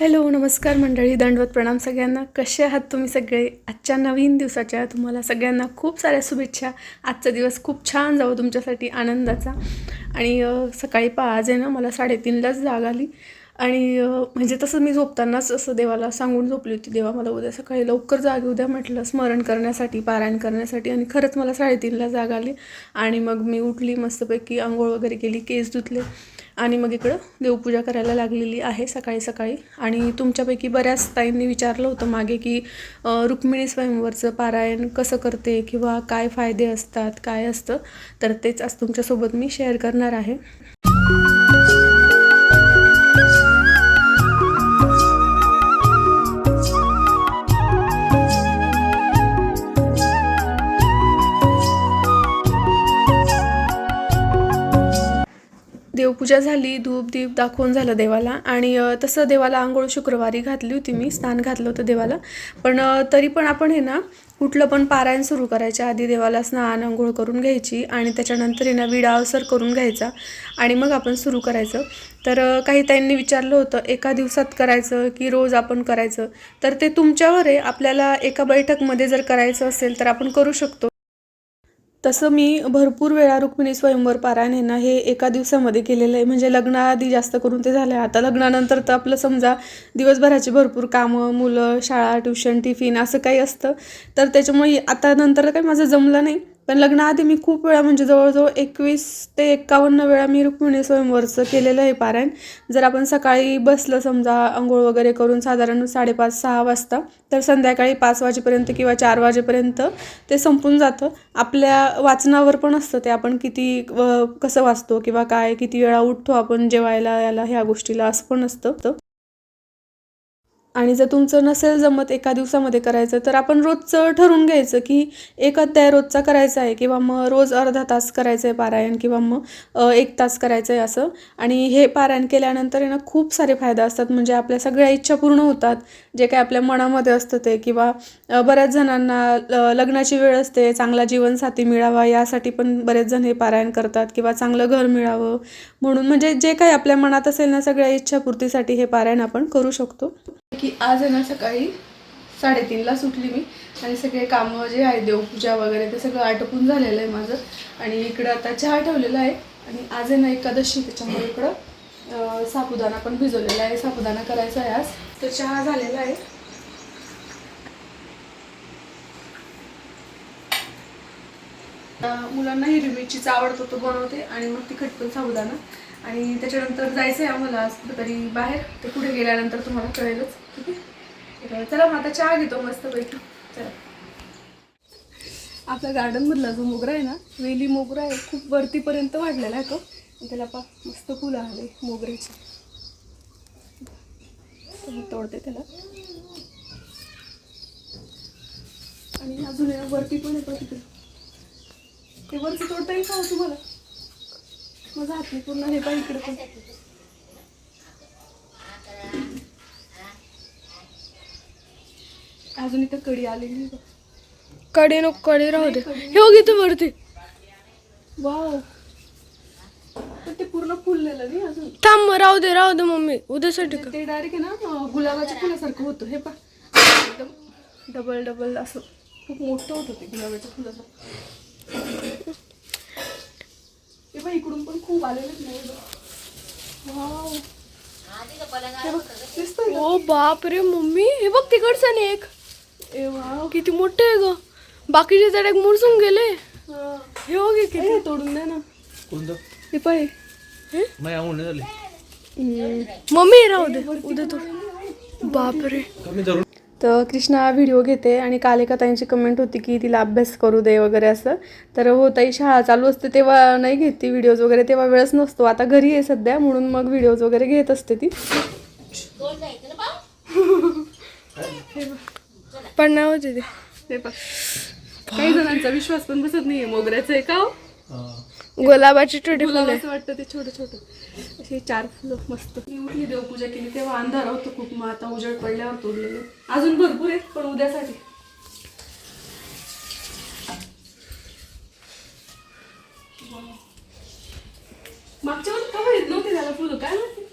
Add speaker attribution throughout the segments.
Speaker 1: Hello नमस्कार मंडळी दंडवत प्रणाम सगळ्यांना. कसे आहात तुम्ही सगळे? आजच्या नवीन दिवसाच्या तुम्हाला सगळ्यांना खूप साऱ्या शुभेच्छा. आजचा दिवस खूप छान जावं तुमच्यासाठी आनंदाचा. आणि सकाळी पाच आज आहे ना मला साडेतीनलाच जाग आली. आणि म्हणजे तसं मी झोपतानाच असं देवाला सांगून झोपली होती. देवा मला उद्या सकाळी लवकर जाग उद्या म्हटलं स्मरण करण्यासाठी पारायण करण्यासाठी. आणि खरंच मला साडेतीनला जाग आली. आणि मग मी उठली मस्तपैकी आंघोळ वगैरे केली केस धुतले. आणि मग इकडं देवपूजा करायला लागलेली आहे सकाळी सकाळी. आणि तुमच्यापैकी बऱ्याच ताईंनी विचारलं होतं मागे की रुक्मिणी स्वयंवरचं पारायण कसं करते किंवा काय फायदे असतात काय असतं? तर तेच आज तुमच्यासोबत मी शेअर करणार आहे. देवपूजा झाली धूप दीप दाखवून झालं देवाला. आणि तसं देवाला आंघोळ शुक्रवारी घातली होती मी स्नान घातलं होतं देवाला. पण तरी पण आपण आहे ना कुठलं पण पारायण सुरू करायच्या आधी देवाला स्नान आंघोळ करून घ्यायची आणि त्याच्यानंतर ना विडा अवसर करून घ्यायचा आणि मग आपण सुरू करायचं. तर काही ताईंनी विचारलं होतं एका दिवसात करायचं की रोज आपण करायचं? तर ते तुमच्यावर आहे. आपल्याला एका बैठकमध्ये जर करायचं असेल तर आपण करू शकतो. तसं मी भरपूर वेळा रुक्मिणी स्वयंवर पारायण आहे ना हे एका दिवसामध्ये केलेलं आहे. म्हणजे लग्नाआधी जास्त करून ते झालं आहे आता लग्नानंतर तर आपलं समजा दिवसभराची भरपूर कामं मुलं शाळा ट्युशन टिफिन असं काही असतं. तर त्याच्यामुळे आता नंतर काही माझं जमलं नाही. पण लग्नाआधी मी खूप वेळा म्हणजे जवळजवळ एकवीस ते एकावन्न वेळा मी रुक्मिणी स्वयंवरचं केलेलं आहे पारायण. जर आपण सकाळी बसलं समजा आंघोळ वगैरे करून साधारण साडेपाच सहा वाजता तर संध्याकाळी पाच वाजेपर्यंत किंवा चार वाजेपर्यंत ते संपून जातं. आपल्या वाचनावर पण असतं ते. आपण किती कसं वाचतो किंवा काय किती वेळा उठतो आपण जेवायला याला ह्या गोष्टीला असं पण असतं. आणि जर तुमचं नसेल जमत एका दिवसामध्ये करायचं तर आपण रोजचं ठरवून घ्यायचं की एक अध्याय रोजचा करायचा आहे किंवा मग रोज अर्धा तास करायचं आहे पारायण किंवा मग एक तास करायचं आहे असं. आणि हे पारायण केल्यानंतर आहे ना खूप सारे फायदे असतात. म्हणजे आपल्या सगळ्या इच्छा पूर्ण होतात. जे काय आपल्या मनामध्ये असतं ते. किंवा बऱ्याच जणांना लग्नाची वेळ असते. चांगला जीवनसाथी मिळावा यासाठी पण बरेच जण हे पारायण करतात. किंवा चांगलं घर मिळावं. म्हणून म्हणजे जे काही आपल्या मनात असेल ना सगळ्या इच्छापूर्तीसाठी हे पारायण आपण करू शकतो. की आज आहे ना सकाळी साडेतीनला सुटली मी. आणि सगळे कामं जे आहे देवपूजा वगैरे ते सगळं आटोपून झालेलं आहे माझं. आणि इकडं आता चहा ठेवलेला आहे. आणि आज आहे ना एकादशी त्याच्यामुळे इकडं साबुदाणा पण भिजवलेला आहे. साबुदाणा करायचा आहे आज. तर चहा झालेला आहे. मुलांना हिरवी मिरचीचा आवडतो तो बनवते. आणि मग तिखट पण साबुदाणा. आणि त्याच्यानंतर जायचं आहे आम्हाला आज कुठेतरी बाहेर. ते पुढे गेल्यानंतर तुम्हाला कळेलच. ठीक आहे? तर चला मग आता चहा घेतो मस्तपैकी. चला. आपल्या गार्डनमधला जो मोगरा आहे ना वेली मोगरा आहे खूप वरतीपर्यंत वाढलेला आहे तो. आणि त्याला पा मस्त फुलं आले मोगऱ्याची. तोडते त्याला. आणि अजून वरती पण येतो तिकडे ते वरती तोडता येईल का हो तुम्हाला? माझा हात नाही पूर्ण हे पाहिजे इकडे पण. अजून इथं कडी आलेली.
Speaker 2: कडे नको कडे राहू दे. हे बघ इथं वरती.
Speaker 1: वाव. पण ते पूर्ण फुललेलं नाही अजून.
Speaker 2: थांब राहू दे राहू दे मम्मी. उद्यासाठी का
Speaker 1: ते डायरेक्ट आहे ना गुलाबाच्या फुलासारखं होतं. हे पा एकदम डबल डबल असं. खूप मोठं होतं ते गुलाबाच्या फुलाचं हे पण इकडून पण खूप आलेलेच नाही हे?
Speaker 2: ओ बाप रे मम्मी. हे बघ तिकडचं एक.
Speaker 1: ए वाव
Speaker 2: किती मोठे आहे ग. बाकीचे झाड एक मुरसून गेले.
Speaker 1: हा.
Speaker 2: हे बघ हे किती.
Speaker 1: हे तोडून द्या ना.
Speaker 3: कोणतं?
Speaker 1: हे पाय.
Speaker 3: नाही आवड नाही झाली.
Speaker 2: मम्मी राहू दे. उद्या तो बाप रे
Speaker 3: कमी धरून
Speaker 1: तर कृष्णा व्हिडिओ घेते आणि काल एका ताईंची कमेंट होती की तिला अभ्यास करू दे वगैरे असं. तर हो ताई शाळा चालू असते तेव्हा नाही घेत ती व्हिडिओज वगैरे तेव्हा वेळच नसतो. आता घरी आहे सध्या म्हणून मग व्हिडिओज वगैरे घेत असते ती.
Speaker 2: पण नाही होते ते
Speaker 1: काही जणांचा विश्वास पण बसत नाहीये. मोगऱ्याचं आहे का हो?
Speaker 2: गुलाबाची छोटी फुलं.
Speaker 1: गुलाबाचं वाटतं ते छोटं छोटं. असे चार फुलं मस्त. मी उठली देवपूजा केली तेव्हा अंधार होतो खूप. मग आता उजेड पडल्यावर तोडलेले. अजून भरपूर आहेत पण उद्यासाठी. मागच्या वेळेस का येत नव्हती त्याला फुलं काय माहिती?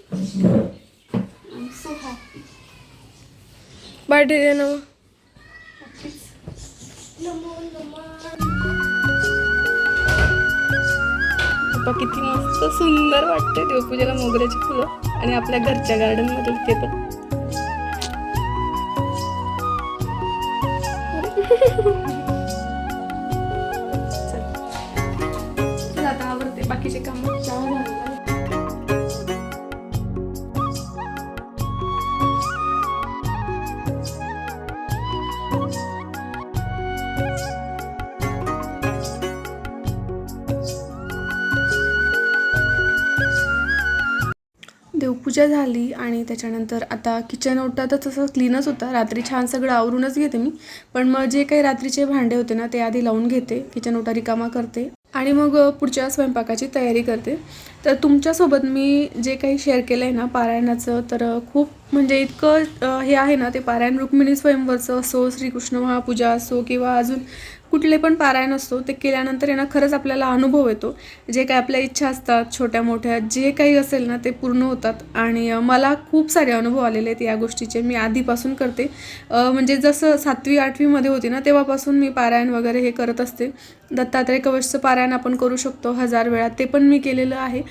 Speaker 1: सो हा
Speaker 2: पार्टी दे ना मग. किती मस्त सुंदर वाटते देवपूजेला मोगऱ्याची फुलं आणि आपल्या घरच्या गार्डनमध्ये ते पण.
Speaker 1: आता आवडते बाकीचे काम. पूजा झाली आणि त्याच्यानंतर आता किचन ओटा तर तसं क्लीनच होता. रात्री छान सगळं आवरूनच घेते मी. पण मग जे काही रात्रीचे भांडे होते ना ते आधी लावून घेते. किचन ओटा रिकामा करते. आणि मग पुढच्या स्वयंपाकाची तयारी करते. तर तुमच्यासोबत मी जे काही शेअर केलं आहे ना पारायणाचं तर खूप म्हणजे इतकं हे आहे ना ते पारायण रुक्मिणी स्वयंवरचं असो श्रीकृष्ण महापूजा असो किंवा अजून कुठले पण पारायण असतो ते केल्यानंतर आहे खरंच आपल्याला अनुभव येतो. जे काय आपल्या इच्छा असतात छोट्या मोठ्या जे काही असेल ना ते पूर्ण होतात. आणि मला खूप सारे अनुभव आलेले आहेत या गोष्टीचे मी आधीपासून करते. म्हणजे जसं सातवी आठवीमध्ये होती ना तेव्हापासून मी पारायण वगैरे हे करत असते. दत्तात्रय कवचचं पारायण आपण करू शकतो हजार वेळा. ते पण मी केलेलं आहे.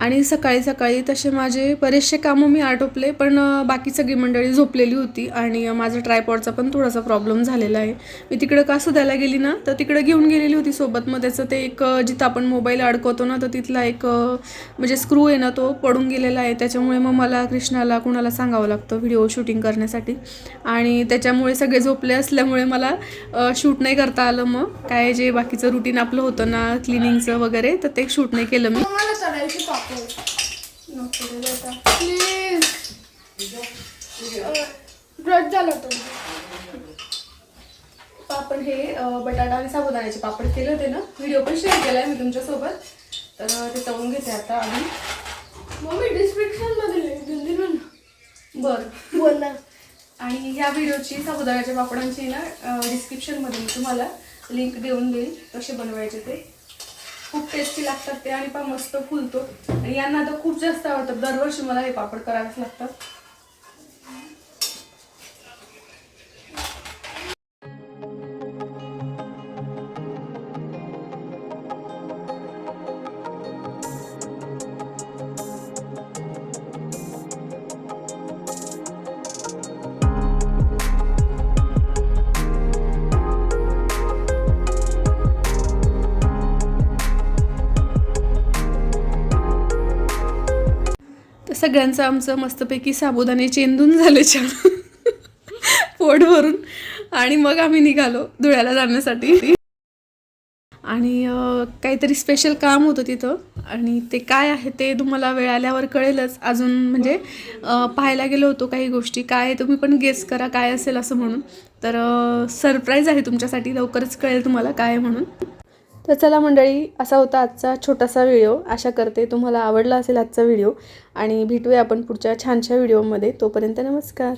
Speaker 1: आणि सकाळी सकाळी तसे माझे बरेचसे कामं मी आटोपले पण बाकी सगळी मंडळी झोपलेली होती आणि माझा ट्रायपॉडचा पण थोडासा प्रॉब्लेम झालेला आहे. मी तिकडं का सुधायला गेली ना तर तिकडं घेऊन गेलेली होती सोबत मग त्याचं ते एक जिथं आपण मोबाईल अडकवतो ना तर तिथला एक म्हणजे स्क्रू आहे ना तो पडून गेलेला आहे. त्याच्यामुळे मग मला कृष्णाला कुणाला सांगावं लागतं व्हिडिओ शूटिंग करण्यासाठी. आणि त्याच्यामुळे सगळे झोपले असल्यामुळे मला शूट नाही करता आलं मग. काय जे बाकीचं रुटीन आपलं होतं ना क्लिनिंगचं वगैरे तर ते शूट नाही केलं मी.
Speaker 2: ब्लड झाला तो पापड प्लीज. झालं होतं
Speaker 1: हे बटाटा आणि साबुदाण्याचे पापड केले होते ना व्हिडिओ पण शेअर केला आहे मी तुमच्यासोबत तर ते तळून घेते आता आधी
Speaker 2: मम्मी डिस्क्रिप्शनमध्ये link देऊन दिलं ना
Speaker 1: बरं
Speaker 2: बोल ना
Speaker 1: आणि ह्या व्हिडिओची साबुदाण्याच्या पापडांची ना डिस्क्रिप्शनमध्ये मी तुम्हाला लिंक देऊन देईल कसे बनवायचे ते खूप टेस्टी लागतात ते आणि पण मस्त फुलतो. आणि यांना तर खूप जास्त आवडतात दरवर्षी मला हे पापड करावेच लागतात. सगळ्यांचं आमचं मस्तपैकी साबुदाणे चेंदून झाले छान. पोट भरून. आणि मग आम्ही निघालो धुळ्याला जाण्यासाठी. आणि काहीतरी स्पेशल काम होतं तिथं. आणि ते काय आहे ते तुम्हाला वेळ आल्यावर कळेलच. अजून म्हणजे पाहायला गेलो होतो काही गोष्टी. काय आहे तुम्ही पण गेस करा काय असेल असं म्हणून. तर सरप्राईज आहे तुमच्यासाठी. लवकरच कळेल तुम्हाला काय आहे म्हणून. तर चला मंडळी असा होता आजचा छोटासा व्हिडिओ. आशा करते तुम्हाला आवडला असेल आजचा व्हिडिओ. आणि भेटूया आपण पुढच्या छानशा व्हिडिओमध्ये. तोपर्यंत नमस्कार.